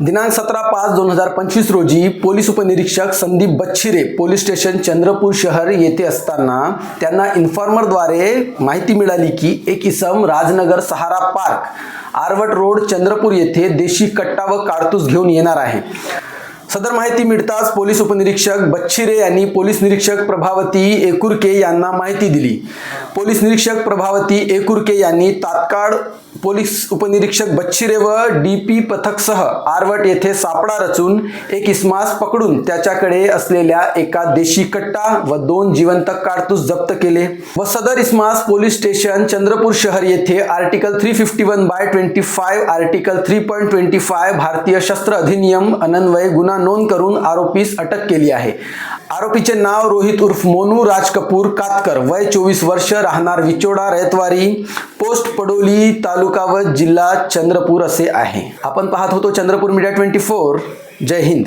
दिनांक सतरा पाच दोन हजार पंचवीस रोजी पोलीस उपनिरीक्षक संदीप बच्छिरे पोलीस स्टेशन चंद्रपूर शहर येथे असताना त्यांना इन्फॉर्मरद्वारे माहिती मिळाली की एक इसम राजनगर सहारा पार्क आरवट रोड चंद्रपूर येथे देशी कट्टा व काडतूस घेऊन येणार आहे. सदर माहिती मिळताच पोलीस उपनिरीक्षक बच्छिरे यांनी पोलीस निरीक्षक प्रभावती एकुरके यांना माहिती दिली. पोलीस निरीक्षक प्रभावती एकुरके यांनी तात्काळ पोलीस उपनिरीक्षक बच्छिरे व डी पी पथकसह आरवट येथे सापळा रचून एक इस्मास पकडून त्याच्याकडे असलेल्या एका देशी कट्टा व दोन जिवंत कारतूस जप्त केले व सदर इस्मास पोलीस स्टेशन चंद्रपूर शहर येथे article three fifty one by twenty five article three point twenty five भारतीय शस्त्र अधिनियम अनन्वये गुन्हा नोंद करून आरोपीस अटक केली आहे. आरोपीचे नाव रोहित उर्फ मोनू राज कपूर कातकर. वय चोवीस वर्ष राहणार विचोडा रयतवारी पोस्ट पडोली तालुका तालुका व जिल्हा चंद्रपूर असे आहे. आपण पाहत होतो चंद्रपूर मीडिया ट्वेंटी फोर जय हिंद.